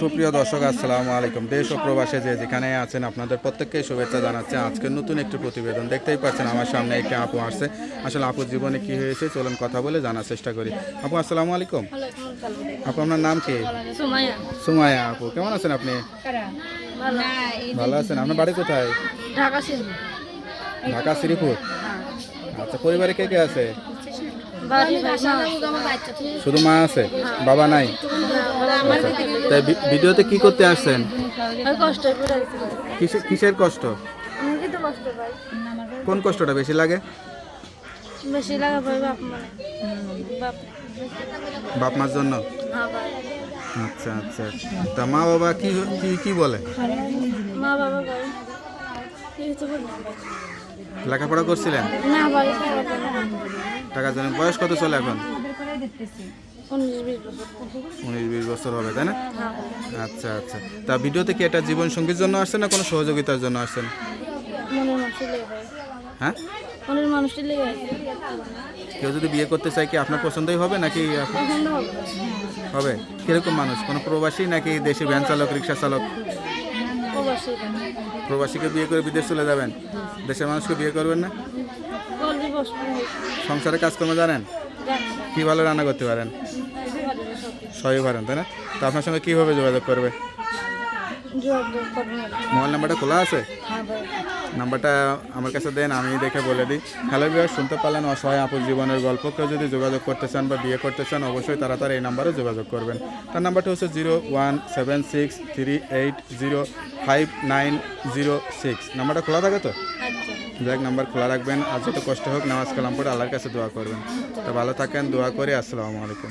সুপ্রিয় দর্শক আসসালামু আলাইকুম। দেশ ও প্রবাসে যে যেখানে আছেন আপনাদের প্রত্যেককে শুভেচ্ছা জানাচ্ছে। আজকে নতুন একটি প্রতিবেদন। দেখতেই পাচ্ছেন আমার সামনে একটি আপু আসছে। আসলে আপুর জীবনে কি হয়েছে চলুন কথা বলে জানার চেষ্টা করি। আপু আসসালামু আলাইকুম। আপু আপনার নাম কি? সুমাইয়া। সুমায়া আপু কেমন আছেন আপনি? ভালো আছেন। আপনার বাড়ি কোথায়? ঢাকা শ্রীপুর আচ্ছা পরিবারে কে কে আছে। শুধু মা আছে? বাবা নাই? তাই ভিডিওতে কি করতে আসছেন? কিসের কষ্ট? কোন কষ্টটা বেশি লাগে? বেশি লাগা বাপ মানে। বাপ মার জন্য? হ্যাঁ আচ্ছা আচ্ছা তা মা বাবা কি কি কি বলে? মা বাবা। লেখাপড়া করছিলেন? টাকা জানেন বয়স কত চলে এখন? উনিশ বিশ বছর হবে তাই না? আচ্ছা আচ্ছা। তা ভিডিওতে কি এটা জীবন সঙ্গীর জন্য আসছেন না কোনো সহযোগিতার জন্য আসছেন হ্যাঁ। কেউ যদি বিয়ে করতে চায় কি আপনার পছন্দই হবে নাকি হবে। কীরকম মানুষ? কোনো প্রবাসী নাকি দেশি ভ্যান চালক রিক্সা চালক? প্রবাসীকে বিয়ে করে বিদেশ চলে যাবেন? দেশের মানুষকে বিয়ে করবেন না? সংসারে কাজকর্ম জানেন? জানি কী ভালো রান্না করতে পারেন? সবই পারেন তাই না? তো আপনার সঙ্গে কীভাবে যোগাযোগ করবে। মোবাইল নাম্বারটা খোলা আছে? হ্যাঁ নাম্বারটা আমার কাছে দেন আমি দেখে বলে দিই। হ্যালো বিয়ার শুনতে পারলেন অসহায় আপুর জীবনের গল্প। কেউ যদি যোগাযোগ করতে চান বা বিয়ে করতে চান অবশ্যই তারা তার এই নাম্বারে যোগাযোগ করবেন। তার নাম্বারটা হচ্ছে zero one seven six three eight zero five nine zero six. নাম্বারটা খোলা থাকে তো? আচ্ছা। যাক নাম্বার খোলা রাখবেন। আর যত কষ্ট হোক নামাজ কালাম পড়ে আল্লাহর কাছে দোয়া করবেন। তা ভালো থাকেন দোয়া করে। আসসালামু আলাইকুম।